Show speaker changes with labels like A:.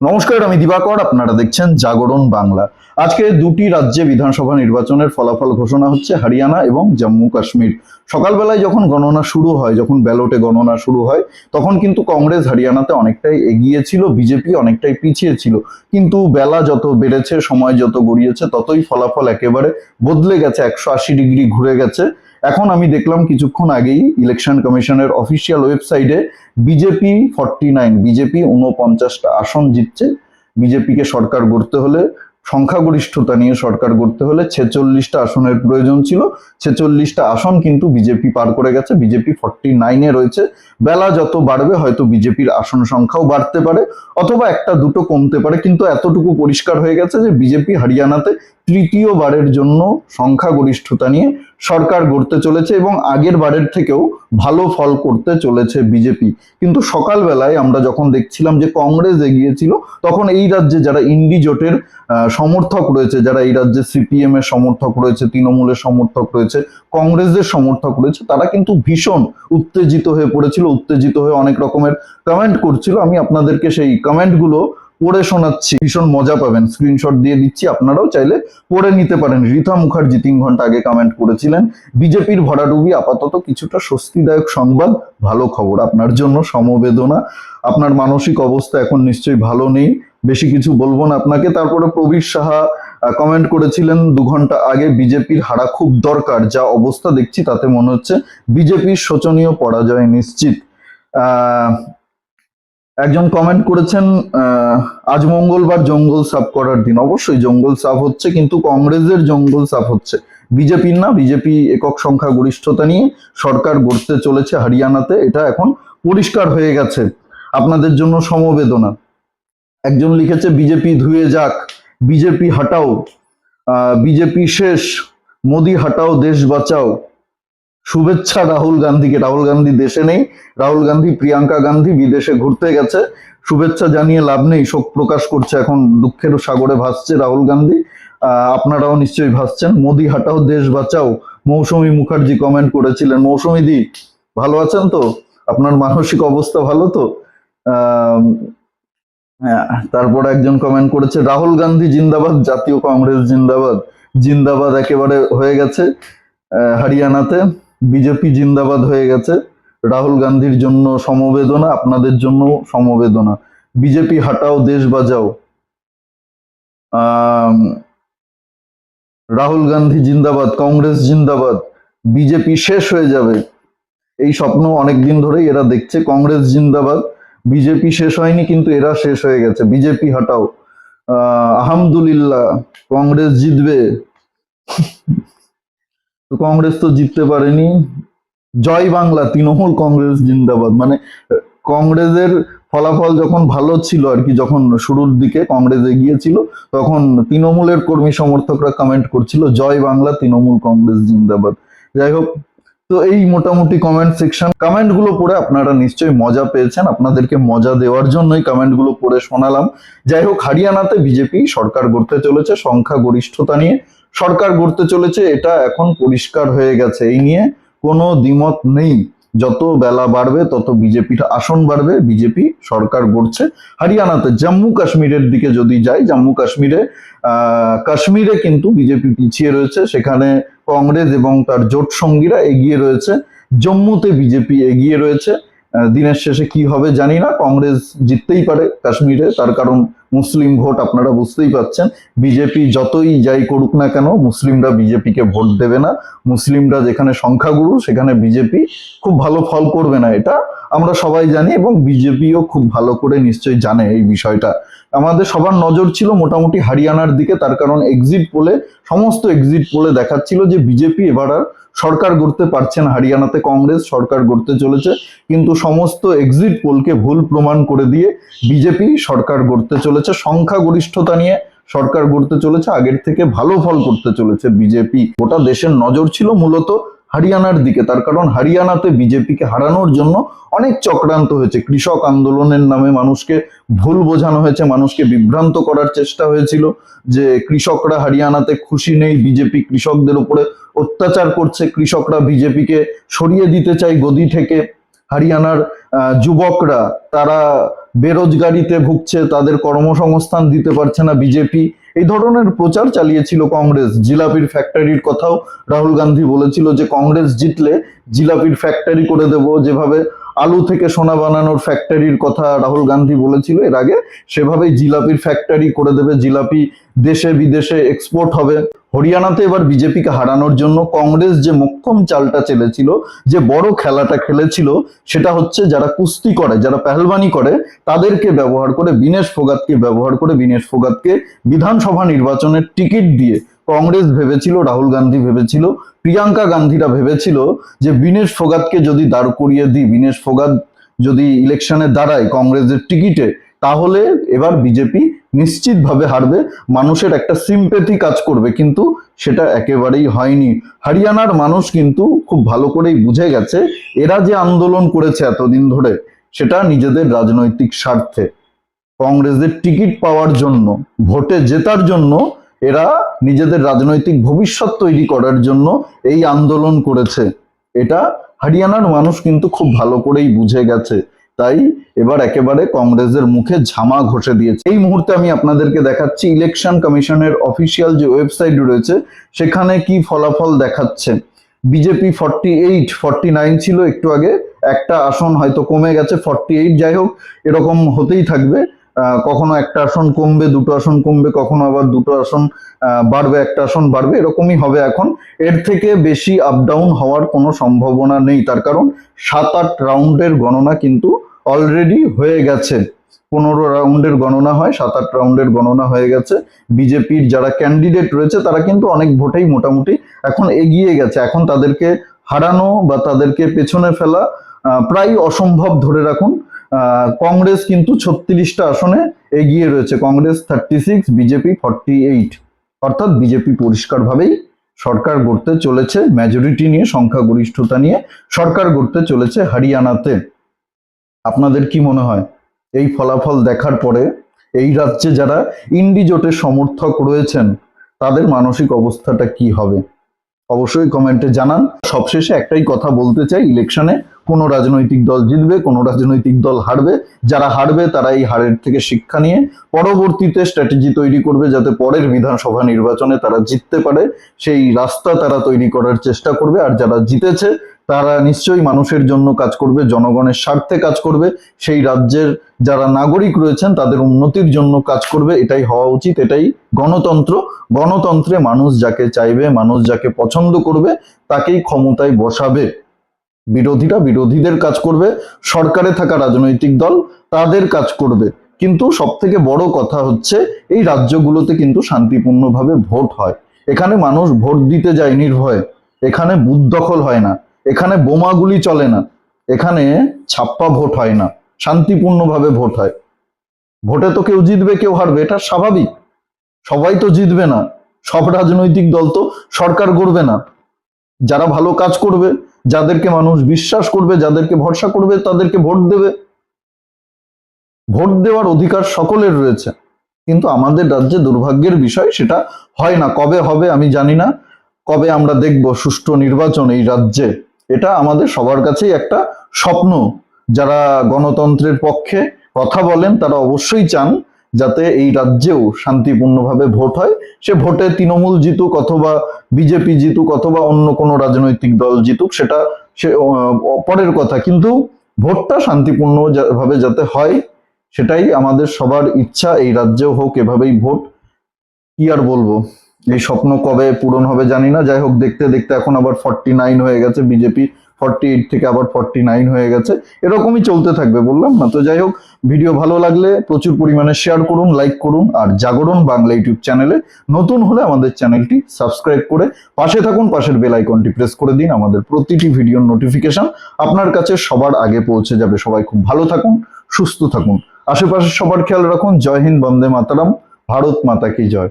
A: নমস্কার, আমি দিবাকর, আপনারা দেখছেন জাগরণ বাংলা। আজকে দুটি রাজ্যে বিধানসভা নির্বাচনের ফলাফল ঘোষণা হচ্ছে, হরিয়ানা এবং জম্মু কাশ্মীর। সকালবেলায় যখন গণনা শুরু হয়, যখন ব্যালটে গণনা শুরু হয়, তখন কিন্তু কংগ্রেস হরিয়ানাতে অনেকটাই এগিয়ে ছিল, বিজেপি অনেকটাই পিছিয়ে ছিল। কিন্তু বেলা যত বেড়েছে, সময় যত গড়িয়েছে, ততই ফলাফল একেবারে বদলে গেছে, একশো আশি ডিগ্রি ঘুরে গেছে। এখন আমি দেখলাম কিছুক্ষণ আগেই ইলেকশন কমিশনের অফিসিয়াল ওয়েবসাইটে বিজেপি ফর্টি নাইন বিজেপি উনপঞ্চাশটা আসন জিতছে। বিজেপিকে সরকার গড়তে হলে, সংখ্যাগরিষ্ঠতা নিয়ে সরকার গড়তে হলে ছেচল্লিশটা আসনের প্রয়োজন ছিল। ছেচল্লিশটা আসন কিন্তু বিজেপি পার করে গেছে। বিজেপি ফর্টি নাইনে রয়েছে। বেলা যত বাড়বে, হয়তো বিজেপির আসন সংখ্যাও বাড়তে পারে, অথবা একটা দুটো কমতে পারে। কিন্তু এতটুকু পরিষ্কার হয়ে গেছে যে বিজেপি হরিয়ানাতে তৃতীয়বারের জন্য সংখ্যাগরিষ্ঠতা নিয়ে সরকার গড়তে চলেছে এবং আগের বারের থেকেও ভালো ফল করতে চলেছে বিজেপি। কিন্তু সকালবেলায় আমরা যখন দেখছিলাম যে কংগ্রেস এগিয়েছিল, তখন এই রাজ্যে যারা ইন্ডি জোটের সমর্থক রয়েছে, যারা এই রাজ্যে সিপিএম এর সমর্থক রয়েছে, তৃণমূলের সমর্থক রয়েছে, কংগ্রেসের সমর্থক রয়েছে, তারা কিন্তু ভীষণ উত্তেজিত হয়ে পড়েছিল, উত্তেজিত হয়ে অনেক রকমের কমেন্ট করছিল। আমি আপনাদেরকে সেই কমেন্টগুলো পড়ে শোনাচ্ছি। ভীষণ মজা পাবেন। স্ক্রিনশট দিয়ে দিচ্ছি। আপনারাও চাইলে পড়ে নিতে পারেন। রীতা মুখার্জি তিন ঘণ্টা আগে কমেন্ট করেছিলেন, বিজেপির ভরাডুবি আপাতত কিছুটা স্বস্তিদায়ক সংবাদ, ভালো খবর। আপনার জন্য সমবেদনা। আপনার মানসিক অবস্থা এখন নিশ্চয়ই ভালো নেই। বেশি কিছু বলব না আপনাকে। তারপরে প্রবীর সাহা কমেন্ট করেছিলেন দু ঘণ্টা আগে, বিজেপির হারা খুব দরকার। যা অবস্থা দেখছি তাতে মনে হচ্ছে বিজেপির শোচনীয় পরাজয় নিশ্চিত। একজন কমেন্ট করেছেন আজ মঙ্গলবার জঙ্গল সাফ করার দিন। অবশ্যই জঙ্গল সাফ হচ্ছে, কিন্তু কংগ্রেসের জঙ্গল সাফ হচ্ছে। বিজেপির না, বিজেপি একক সংখ্যা গরিষ্ঠতা নিয়ে সরকার গড়তে চলেছে হরিয়ানাতে, এটা এখন পরিষ্কার হয়ে গেছে। আপনাদের জন্য সমবেদনা। একজন লিখেছে, বিজেপি ধুয়ে যাক, বিজেপি হাটাও বিজেপি শেষ, মোদি হাটাও, দেশ বাঁচাও। শুভেচ্ছা রাহুল গান্ধীকে। রাহুল গান্ধী দেশে নেই রাহুল গান্ধী প্রিয়াঙ্কা গান্ধী বিদেশে ঘুরতে গেছে। শুভেচ্ছা জানিয়ে লাভ নেই শোক প্রকাশ করছে এখন দুঃখের সাগরে ভাসছে রাহুল গান্ধী। আপনারাও নিশ্চয়ই ভাসছেন। মোদি হাটাও দেশ বাঁচাও। মৌসুমী মুখার্জি কমেন্ট করেছিলেন মৌসুমী দি ভালো আছেন তো? আপনার মানসিক অবস্থা ভালো তো? হ্যাঁ, তারপর একজন কমেন্ট করেছে রাহুল গান্ধী জিন্দাবাদ জাতীয় কংগ্রেস জিন্দাবাদ। জিন্দাবাদ একেবারে হয়ে গেছে হরিয়ানাতে। বিজেপি জিন্দাবাদ হয়ে গেছে। রাহুল গান্ধীর জন্য সমবেদনা আপনাদের জন্য সমবেদনা। বিজেপি হাটাও দেশ বাজাও। রাহুল গান্ধী জিন্দাবাদ কংগ্রেস জিন্দাবাদ বিজেপি শেষ হয়ে যাবে। এই স্বপ্ন অনেকদিন ধরেই এরা দেখছে কংগ্রেস জিন্দাবাদ বিজেপি শেষ হয়নি কিন্তু এরা শেষ হয়ে গেছে। বিজেপি হাটাও। আহ, আলহামদুলিল্লাহ কংগ্রেস জিতবে। তো কংগ্রেস তো জিততে পারেনি। জয় বাংলা, তৃণমূল কংগ্রেস জিন্দাবাদ। মানে কংগ্রেসের ফলাফল যখন ভালো ছিল আর কি, যখন শুরুর দিকে কংগ্রেস এগিয়েছিল তখন তৃণমূলের কর্মী সমর্থকরা কমেন্ট করছিল, জয় বাংলা, তৃণমূল কংগ্রেস জিন্দাবাদ। যাই হোক, তো এই মোটামুটি কমেন্ট সেকশন কমেন্টগুলো পড়ে আপনারা নিশ্চয়ই মজা পেয়েছেন। আপনাদেরকে মজা দেওয়ার জন্যই কমেন্টগুলো পড়ে শোনালাম। যাই হোক, হরিয়ানাতে বিজেপি সরকার গড়তে চলেছে সংখ্যা গরিষ্ঠতা নিয়ে। সরকার গড়তে চলেছে, এটা এখন পরিষ্কার হয়ে গেছে। এই নিয়ে কোনো দ্বিমত নেই। যত বেলা বাড়বে, তত বিজেপির আসন বাড়বে, বিজেপি সরকার গড়ছে। হরিয়ানাতে জম্মু কাশ্মীরের দিকে যদি যাই, জম্মু কাশ্মীরে কাশ্মীরে কিন্তু বিজেপি পিছিয়ে রয়েছে। সেখানে কংগ্রেস এবং তার জোট সঙ্গীরা এগিয়ে রয়েছে। জম্মুতে বিজেপি এগিয়ে রয়েছে। দিনের শেষে কি হবে জানি না। কংগ্রেস জিততেই পারে কাশ্মীরে। তার কারণ মুসলিম ভোট আপনারা বুঝতেই পাচ্ছেন। বিজেপি যতই যাই করুক না কেন, মুসলিমরা বিজেপিকে ভোট দেবে না। মুসলিমরা যেখানে সংখ্যাগুরু, সেখানে বিজেপি খুব ভালো ফল করবে না এটা। আমরা সবাই জানি এবং বিজেপিও খুব ভালো করে নিশ্চয়ই জানে এই বিষয়টা। আমাদের সবার নজর ছিল মোটামুটি হরিয়ানার দিকে, তার কারণ এক্সিট পোলে, সমস্ত এক্সিট পোলে দেখাচ্ছিল যে বিজেপি এবার আর সরকার গড়তে পারছে না। হরিয়ানাতে কংগ্রেস সরকার গড়তে চলেছে, কিন্তু সমস্ত এক্সিট পোলকে ভুল প্রমাণ করে দিয়ে বিজেপি সরকার গড়তে চলেছে। সংখ্যাগরিষ্ঠতা নিয়ে সরকার গড়তে চলেছে, আগের থেকে ভালো ফল করতে চলেছে বিজেপি। গোটা দেশের নজর ছিল মূলত হরিয়ানার দিকে, তার কারণ হরিয়ানাতে বিজেপিকে হারানোর জন্য অনেক চক্রান্ত হয়েছে। কৃষক আন্দোলনের নামে মানুষকে ভুল বোঝানো হয়েছে, মানুষকে বিভ্রান্ত করার চেষ্টা হয়েছিল যে কৃষকরা হরিয়ানাতে খুশি নেই, বিজেপি কৃষকদের উপরে অত্যাচার করছে, কৃষকরা বিজেপিকে সরিয়ে দিতে চায় গদি থেকে। হরিয়ানার যুবকরা, তারা বেরোজগারিতে ভুগছে, তাদের কর্মসংস্থান দিতে পারছে না বিজেপি। এই ধরনের প্রচার চালিয়েছিল কংগ্রেস। জিলাপির ফ্যাক্টরির কথাও রাহুল গান্ধী বলেছিল যে কংগ্রেস জিতলে জিলাপির ফ্যাক্টরি করে দেব যেভাবে আলু থেকে সোনা বানানোর ফ্যাক্টরির কথা রাহুল গান্ধী বলেছিল এর আগে। সেভাবেই জিলাপির ফ্যাক্টরি করে দেবে। জিলাপি দেশে বিদেশে এক্সপোর্ট হবে। হরিয়ানাতে এবার বিজেপিকে হারানোর জন্য কংগ্রেস যে মোক্ষম চালটা চেলেছিল, যে বড় খেলাটা খেলেছিল, সেটা হচ্ছে যারা কুস্তি করে, যারা পেহলবানি করে, তাদেরকে ব্যবহার করে, বিনেশ ফোগাতকে ব্যবহার করে বিনেশ ফোগাতকে বিধানসভা নির্বাচনের টিকিট দিয়ে কংগ্রেস ভেবেছিল, রাহুল গান্ধী ভেবেছিল, প্রিয়াঙ্কা গান্ধীরা ভেবেছিল যে বিনেশ ফোগাতকে যদি দাঁড় করিয়ে দিই, বিনেশ ফোগাত যদি ইলেকশনে দাঁড়ায় কংগ্রেসের টিকিটে, তাহলে এবার বিজেপি নিশ্চিতভাবে হারবে, মানুষের একটা সিম্পেথি কাজ করবে, কিন্তু সেটা একেবারেই হয়নি। হরিয়ানার মানুষ কিন্তু খুব ভালো করেই বুঝে গেছে, এরা যে আন্দোলন করেছে এতদিন ধরে, সেটা নিজেদের রাজনৈতিক স্বার্থে। কংগ্রেসের টিকিট পাওয়ার জন্য, ভোটে জেতার জন্য এরা নিজেদের রাজনৈতিক ভবিষ্যৎ তৈরি করার জন্য এই আন্দোলন করেছে। এটা হরিয়ানার মানুষ কিন্তু খুব ভালো করেই বুঝে গেছে। তাই এবার একেবারে কংগ্রেসের মুখে ঝামা ঘষে দিয়েছে। এই মুহূর্তে আমি আপনাদেরকে দেখাচ্ছি ইলেকশন কমিশনের অফিসিয়াল যে ওয়েবসাইট রয়েছে, সেখানে কি ফলাফল দেখাচ্ছে। BJP forty eight forty nine ছিল একটু আগে, একটা আসন হয়তো কমে গেছে ফর্টি এইট যাই হোক, এরকম হতেই থাকবে। কখনো একটা আসন কমবে, দুটো আসন কমবে, কখনো আবার দুটো আসন বাড়বে, একটা আসন বাড়বে, এরকমই হবে এখন। এর থেকে বেশি আপ ডাউন হওয়ার কোনো সম্ভাবনা নেই। তার কারণ সাত আট রাউন্ডের গণনা কিন্তু অলরেডি হয়ে গেছে। পনেরো রাউন্ডের গণনা হয়, সাত আট রাউন্ডের গণনা হয়ে গেছে। বিজেপির যারা ক্যান্ডিডেট রয়েছে, তারা কিন্তু অনেক ভোটেই মোটামুটি এখন এগিয়ে গেছে। এখন তাদেরকে হারানো বা তাদেরকে পেছনে ফেলা প্রায় অসম্ভব ধরে রাখুন। কংগ্রেস কিন্তু ছত্রিশটা আসনে এগিয়ে রয়েছে। Congress thirty six BJP forty eight অর্থাৎ বিজেপি পরিষ্কারভাবেই সরকার গড়তে চলেছে মেজরিটি নিয়ে, সংখ্যাগরিষ্ঠতা নিয়ে সরকার গড়তে চলেছে হরিয়ানাতে। আপনাদের কি মনে হয়? এই ফলাফল দেখার পরে এই রাজ্যে যারা ইন্ডিজোটের সমর্থক রয়েছেন, তাদের মানসিক অবস্থাটা কি হবে? অবশ্যই কমেন্টে জানান। সবশেষে একটাই কথা বলতে চাই ইলেকশনে কোনো রাজনৈতিক দল জিতবে, কোনো রাজনৈতিক দল হারবে। যারা হারবে, তারা এই হারের থেকে শিক্ষা নিয়ে পরবর্তীতে স্ট্র্যাটেজি তৈরি করবে যাতে পরের বিধানসভা নির্বাচনে তারা জিততে পারে। সেই রাস্তা তারা তৈরি করার চেষ্টা করবে। আর যারা জিতেছে তারা নিশ্চয়ই মানুষের জন্য কাজ করবে, জনগণের স্বার্থে কাজ করবে, সেই রাজ্যের যারা নাগরিক রয়েছেন তাদের উন্নতির জন্য কাজ করবে, এটাই হওয়া উচিত, এটাই গণতন্ত্র। গণতন্ত্রে মানুষ যাকে চাইবে, মানুষ যাকে পছন্দ করবে, তাকেই ক্ষমতায় বসাবে। বিরোধীরা বিরোধীদের কাজ করবে, সরকারে থাকা রাজনৈতিক দল তাদের কাজ করবে। কিন্তু সব থেকে বড় কথা হচ্ছে, এই রাজ্যগুলোতে কিন্তু শান্তিপূর্ণভাবে ভোট হয়। এখানে মানুষ ভোট দিতে যায় নির্ভয়ে। এখানে বুথ দখল হয় না। এখানে বোমাগুলি চলে না। এখানে ছাপ্পা ভোট হয় না। শান্তিপূর্ণভাবে ভোট হয়। ভোটে তো কেউ জিতবে, কেউ হারবে, এটা স্বাভাবিক। সবাই তো জিতবে না। সব রাজনৈতিক দল তো সরকার গড়বে না। যারা ভালো কাজ করবে, যাদেরকে মানুষ বিশ্বাস করবে, যাদেরকে ভরসা করবে, তাদেরকে ভোট দেবে। ভোট দেওয়ার অধিকার সকলের রয়েছে। কিন্তু আমাদের রাজ্যে দুর্ভাগ্যের বিষয় সেটা হয় না। কবে হবে আমি জানি না। কবে আমরা দেখব সুষ্ঠু নির্বাচন এই রাজ্যে? এটা আমাদের সবার কাছেই একটা স্বপ্ন। যারা গণতন্ত্রের পক্ষে কথা বলেন, তারা অবশ্যই চান যাতে এই রাজ্যেও শান্তিপূর্ণভাবে ভোট হয়। সে ভোটে তৃণমূল জিতুক অথবা বিজেপি জিতুক অথবা অন্য কোনো রাজনৈতিক দল জিতুক, সেটা সে পরের কথা। কিন্তু ভোটটা শান্তিপূর্ণ ভাবে যাতে হয়, সেটাই আমাদের সবার ইচ্ছা, এই রাজ্যেও হোক এভাবেই ভোট। কি আর বলব? এই স্বপ্ন কবে পূরণ হবে জানি না। যাই হোক, দেখতে দেখতে এখন আবার ফর্টি নাইন হয়ে গেছে বিজেপি ফর্টি এইট থেকে আবার ফর্টি নাইন হয়ে গেছে। এরকমই চলতে থাকবে বললাম না। তো যাই হোক, ভিডিও ভালো লাগলে প্রচুর পরিমাণে শেয়ার করুন লাইক করুন আর জাগরণ বাংলা ইউটিউব চ্যানেলে নতুন হলে আমাদের চ্যানেলটি সাবস্ক্রাইব করে পাশে থাকুন, পাশের বেল আইকনটি প্রেস করে দিন। আমাদের প্রতিটি ভিডিওর নোটিফিকেশন আপনার কাছে সবার আগে পৌঁছে যাবে। সবাই খুব ভালো থাকুন, সুস্থ থাকুন। আশেপাশে সবার খেয়াল রাখুন। জয় হিন্দ, বন্দে মাতারাম। ভারত মাতা কি জয়।